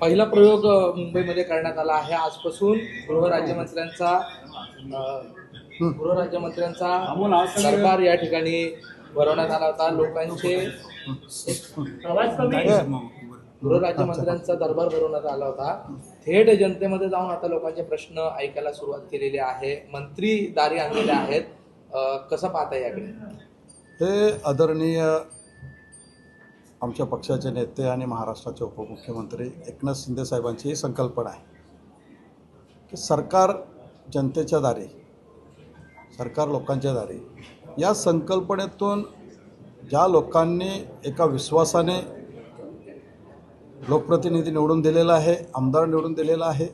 पहिला प्रयोग मुंबईमध्ये करण्यात आला आहे. आजपासून गृहराज्यमंत्र्यांचा गृहराज्यमंत्र्यांचा दरबार या ठिकाणी भरवण्यात आला होता. लोकांचे गृहराज्यमंत्र्यांचा दरबार भरवण्यात आला होता. थेट जनतेमध्ये जाऊन आता लोकांचे प्रश्न ऐकायला सुरुवात केलेली आहे. मंत्री दारी आणलेले आहेत. कसं पाहता याकडे? हे आदरणीय आमच्या पक्षाचे नेते आणि महाराष्ट्राचे उपमुख्यमंत्री एकनाथ शिंदे साहेबांची ही संकल्पना आहे की सरकार जनतेच्या दारी सरकार लोकांच्या दारी या संकल्पनेतून ज्या लोकांनी एका विश्वासाने लोकप्रतिनिधी निवडून दिलेला आहे आमदार निवडून दिलेला आहे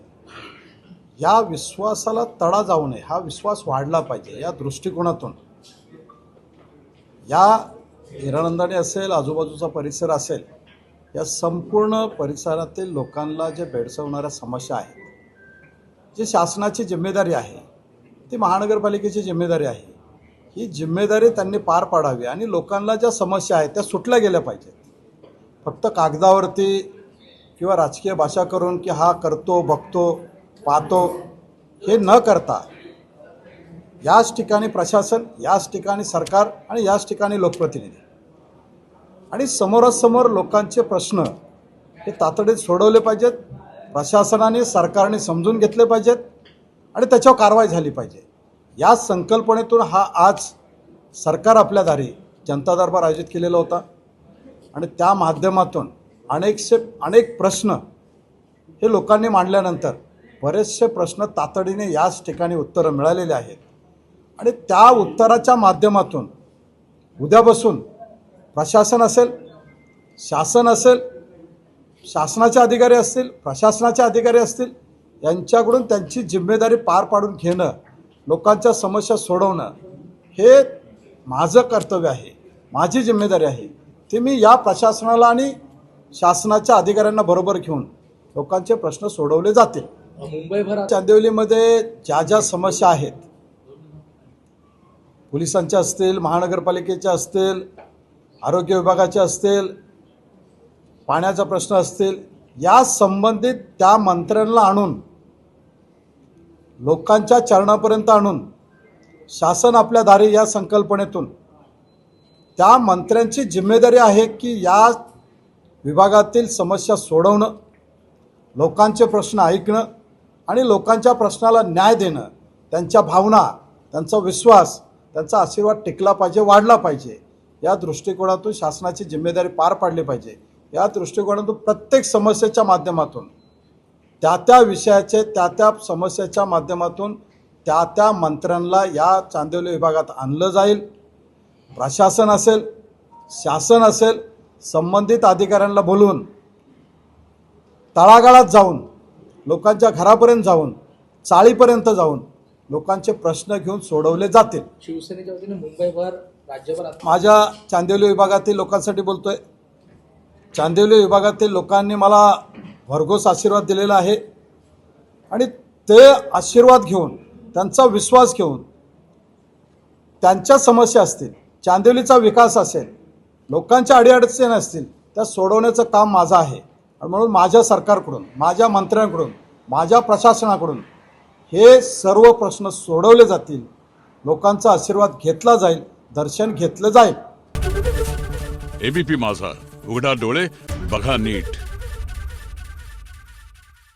या विश्वासाला तडा जाऊ नये हा विश्वास वाढला पाहिजे या दृष्टिकोनातून. या हिरानंदाने असेल आजूबाजूचा परिसर असेल या संपूर्ण परिसरातील लोकांना जे भेडसवणाऱ्या समस्या आहेत जी शासनाची जिम्मेदारी आहे ती महानगरपालिकेची जिम्मेदारी आहे ही जिम्मेदारी त्यांनी पार पाडावी आणि लोकांना ज्या समस्या आहेत त्या सुटल्या गेल्या पाहिजेत. फक्त कागदावरती किंवा राजकीय भाषा करून की हा करतो बघतो पाहतो हे न करता याच ठिकाणी प्रशासन याच ठिकाणी सरकार आणि याच ठिकाणी लोकप्रतिनिधी. आणि समोरासमोर लोकांचे प्रश्न हे तातडीत सोडवले पाहिजेत प्रशासनाने सरकारने समजून घेतले पाहिजेत आणि त्याच्यावर कारवाई झाली पाहिजे. या संकल्पनेतून हा आज सरकार आपल्या दारी जनता दरबार आयोजित केलेला होता आणि त्या माध्यमातून अनेकशे अनेक प्रश्न हे लोकांनी मांडल्यानंतर बरेचसे प्रश्न तातडीने याच ठिकाणी उत्तरं मिळालेले आहेत. आणि त्या उत्तराच्या माध्यमातून उद्यापासून प्रशासन असेल शासन असेल शासनाचे अधिकारी असतील प्रशासनाचे अधिकारी असतील यांच्याकडून त्यांची जिम्मेदारी पार पाडून घेणं लोकांच्या समस्या सोडवणं हे माझं कर्तव्य आहे माझी जिम्मेदारी आहे. ते मी या प्रशासनाला आणि शासनाच्या अधिकाऱ्यांना बरोबर घेऊन लोकांचे प्रश्न सोडवले जातील. मुंबईभर चांदिवलीमध्ये ज्या ज्या समस्या आहेत पोलिसांच्या असतील महानगरपालिकेच्या असतील आरोग्य विभागाचे असतील पाण्याचा प्रश्न असतील या संबंधित त्या मंत्र्यांना आणून लोकांच्या चरणापर्यंत आणून शासन आपल्या दारी या संकल्पनेतून त्या मंत्र्यांची जिम्मेदारी आहे की या विभागातील समस्या सोडवणं लोकांचे प्रश्न ऐकणं आणि लोकांच्या प्रश्नाला न्याय देणं त्यांच्या भावना त्यांचा विश्वास त्यांचा आशीर्वाद टिकला पाहिजे वाढला पाहिजे. या दृष्टिकोनातून शासनाची जिम्मेदारी पार पाडली पाहिजे. या दृष्टिकोनातून प्रत्येक समस्येच्या माध्यमातून त्या त्या विषयाचे त्या त्या समस्येच्या माध्यमातून त्या त्या मंत्र्यांना या चांदिवली विभागात आणलं जाईल. प्रशासन असेल शासन असेल संबंधित अधिकाऱ्यांना बोलवून तळागाळात जाऊन लोकांच्या घरापर्यंत जाऊन चाळीपर्यंत जाऊन लोकांचे प्रश्न घेऊन सोडवले जातील. शिवसेनेच्या वतीने मुंबईभर माझ्या चांदिवली विभागातील लोकांसाठी बोलतोय. चांदिवली विभागातील लोकांनी मला भरघोस आशीर्वाद दिलेला आहे. आणि ते आशीर्वाद घेऊन त्यांचा विश्वास घेऊन त्यांच्या समस्या असतील चांदिवलीचा विकास असेल लोकांच्या अडीअडचणी असतील त्या सोडवण्याचं काम माझं आहे. आणि म्हणून माझ्या सरकारकडून माझ्या मंत्र्यांकडून माझ्या प्रशासनाकडून हे सर्व प्रश्न सोडवले जातील. लोकांचा आशीर्वाद घेतला जाईल. दर्शन घेतलं जाईल. एबीपी माझा. उघडा डोळे बघा नीट.